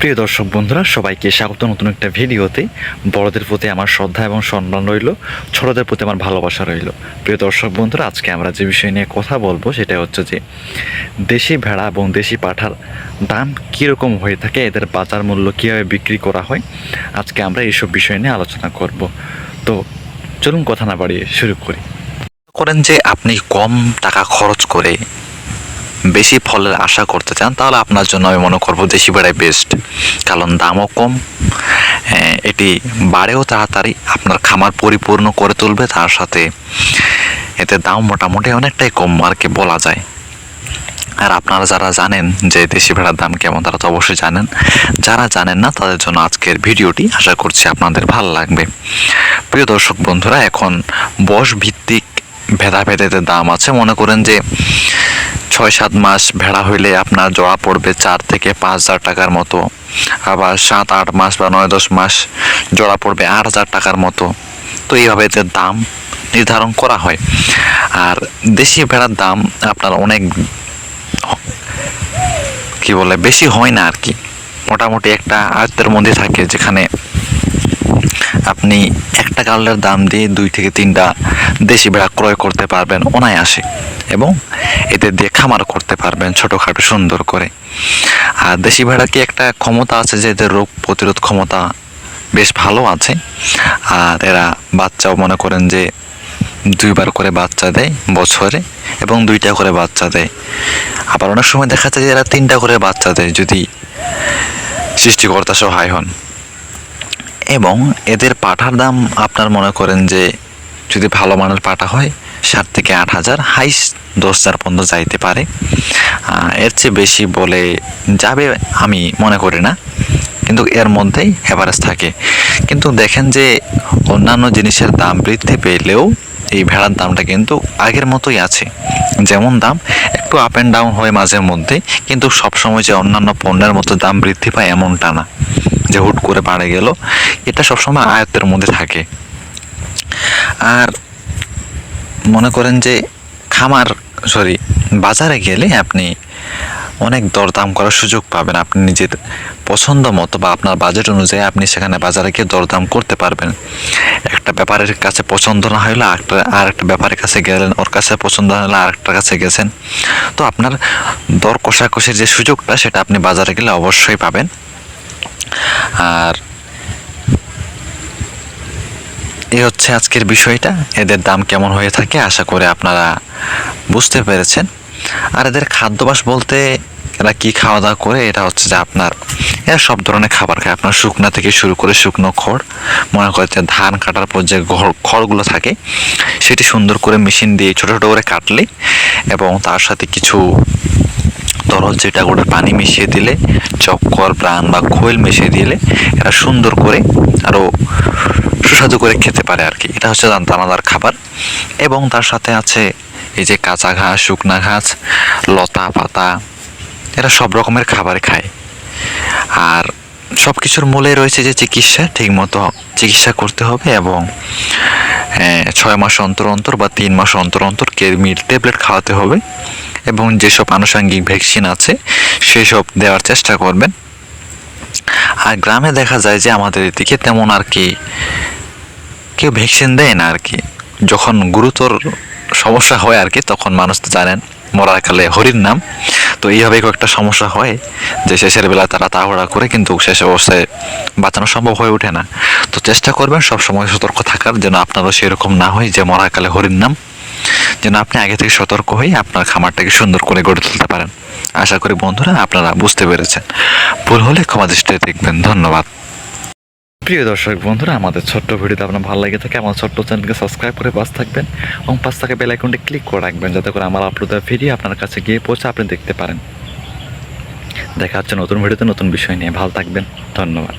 প্রিয় দর্শক বন্ধুরা, সবাইকে স্বাগত নতুন একটা ভিডিওতে। বড়দের প্রতি আমার শ্রদ্ধা এবং সম্মান রইল, ছোটদের প্রতি আমার ভালোবাসা রইল। প্রিয় দর্শক বন্ধুরা, আজকে আমরা যে বিষয় নিয়ে কথা বলব, সেটা হচ্ছে যে, দেশি ভেড়া এবং দেশি পাঠার দাম কীরকম হয়ে থাকে, এদের বাজার মূল্য কীভাবে বিক্রি করা হয়, আজকে আমরা এইসব বিষয় নিয়ে আলোচনা করব। তো চলুন কথা না বাড়িয়ে শুরু করি। করেন যে আপনি কম টাকা খরচ করে বেশি ফলের আশা করতে চান, তাহলে আপনার জন্য আমি মনে করব দেশি বেড়াই বেস্ট কারণ দামও কম এটি বাড়েও তাড়াতাড়ি আপনার খামার পরিপূর্ণ করে তুলবে, তার সাথে এতে দাম মোটামুটি অনেকটাই কম আর কি বলা যায়। আর আপনারা যারা জানেন যে দেশি ভেড়ার দাম কেমন, তারা তো অবশ্যই জানেন। যারা জানেন না, তাদের জন্য আজকের ভিডিওটি আশা করছি আপনাদের ভালো লাগবে। প্রিয় দর্শক বন্ধুরা, এখন বয়স ভিত্তিক ভেদাভেদেতে দাম আছে। মনে করেন যে ছয় সাত মাস ভেড়া হইলে আপনার জোড়া পড়বে চার থেকে পাঁচ হাজার টাকার মতো। আবার সাত আট মাস বা নয় দশ মাস জোড়া পড়বে আট হাজার টাকার মতো। তো এইভাবে এদের দাম নির্ধারণ করা হয়। আর দেশি ভেড়ার দাম আপনার অনেক কি বলে, বেশি হয় না আর কি মোটামুটি একটা আয়ত্তের মধ্যে থাকে যেখানে আপনি একটা কালের দাম দিয়ে দুই থেকে তিনটা দেশি ভেড়া ক্রয় করতে পারবেন অনায়াসে এবং এতে দিয়ে খামার করতে পারবেন ছোটোখাটো সুন্দর করে। আর দেশি ভেড়া কি একটা ক্ষমতা আছে যে এদের রোগ প্রতিরোধ ক্ষমতা বেশ ভালো আছে? আর এরা বাচ্চাও মনে করেন যে দুইবার করে বাচ্চা দেয় বছরে এবং দুইটা করে বাচ্চা দেয়। আবার অনেক সময় দেখা যায় যে এরা তিনটা করে বাচ্চা দেয় যদি সৃষ্টিকর্তা সহায় হন। এবং এদের পাঠার দাম আপনার মনে করেন যে যদি ভালো মানের পাঠা হয়, সাত থেকে আট হাজার হাইস দশ হাজার পর্যন্ত যাইতে পারে। এর চেয়ে বেশি বলে যাবে আমি মনে করি না, কিন্তু এর মধ্যেই অ্যাভারেজ থাকে। কিন্তু দেখেন যে অন্যান্য জিনিসের দাম বৃদ্ধি পেলেও এই ভেড়ার দামটা কিন্তু আগের মতোই আছে। যেমন দাম একটু আপ অ্যান্ড ডাউন হয় মাঝে মধ্যে, কিন্তু সবসময় যে অন্যান্য পণ্যের মতো দাম বৃদ্ধি পায় এমনটা না। যে হুট করে বাড়ে গেল, এটা সবসময় আয়ত্তের মধ্যে থাকে। আর মনে করেন যে খামার সরি বাজারে গেলে আপনি অনেক দরদাম করার সুযোগ পাবেন। আপনি নিজের পছন্দ মতো বা আপনার বাজেট অনুযায়ী আপনি সেখানে বাজারে গিয়ে দরদাম করতে পারবেন। একটা ব্যাপারের কাছে পছন্দ না হলে আরেকটা আর একটা ব্যাপারের কাছে গেলেন, ওর কাছে পছন্দ না হলে আরেকটার কাছে গেছেন। তো আপনার দর কষাকষির যে সুযোগটা, সেটা আপনি বাজারে গেলে অবশ্যই পাবেন। আর এই হচ্ছে আজকের বিষয়টা। এদের দাম কেমন হয়ে থাকে আশা করে আপনারা বুঝতে পেরেছেন। আর এদের খাদ্যাভ্যাস বলতে এরা কি খাওয়া দাওয়া করে, এটা হচ্ছে যে আপনার এরা সব ধরনের খাবার খায়। আপনার শুকনা থেকে শুরু করে শুকনো খড়, মনে করে যে ধান কাটার পর যে খড়গুলো থাকে, সেটি সুন্দর করে মেশিন দিয়ে ছোটো ছোটো করে কাটলে এবং তার সাথে কিছু তরল গোটা পানি মিশিয়ে দিলে চক্কর প্রাণ বা খোল মিশিয়ে দিলে এরা সুন্দর করে আরও সুস্বাদু করে খেতে পারে আর কি এটা হচ্ছে দান- দানাদার খাবার। এবং তার সাথে আছে এই যে কাঁচা ঘাস, শুকনা ঘাস, লতা, পাতা, এরা সব রকমের খাবার খায়। আর সব কিছুর মূলে রয়েছে যে চিকিৎসা, ঠিকমতো চিকিৎসা করতে হবে এবং ছয় মাস অন্তর অন্তর বা তিন মাস অন্তর অন্তর কেরমির ট্যাবলেট খাওয়াতে হবে এবং যেসব আনুষঙ্গিক ভ্যাকসিন আছে সেসব দেওয়ার চেষ্টা করবেন। আর গ্রামে দেখা যায় যে আমাদের এদিকে তেমন আর কি কেউ ভ্যাকসিন দেয় না আর কি। যখন গুরুতর সমস্যা হয় আর কি, তখন মানুষ তো জানেন, মরার কালে হরির নাম। তো এইভাবে কয়েকটা সমস্যা হয় যে শেষের বেলা তারা তাড়াহুড়া করে কিন্তু শেষ অবস্থায় বাঁচানো সম্ভব হয়ে ওঠে না। তো চেষ্টা করবেন সব সময় সতর্ক থাকার যেন আপনারও সেরকম না হয় যে মরাকালে হরির নাম, যেন আপনি আগে থেকে সতর্ক হয়ে আপনার খামারটাকে সুন্দর করে গড়ে তুলতে পারেন। আশা করি বন্ধুরা আপনারা বুঝতে পেরেছেন। ভুল হলে ক্ষমা দৃষ্টিতে দেখবেন। ধন্যবাদ। প্রিয় দর্শক বন্ধুরা, আমাদের ছোট্ট ভিডিওতে আপনার ভালো লাগে থাকে, আমার ছোট্ট চ্যানেলকে সাবস্ক্রাইব করে পাশ থাকবেন এবং পাশ থাকা বেল আইকনটি ক্লিক করে রাখবেন যাতে করে আমার আপলোড ভিডিও আপনার কাছে গিয়ে পৌঁছে আপনি দেখতে পারেন। দেখা হচ্ছে নতুন ভিডিওতে নতুন বিষয় নিয়ে। ভালো থাকবেন। ধন্যবাদ।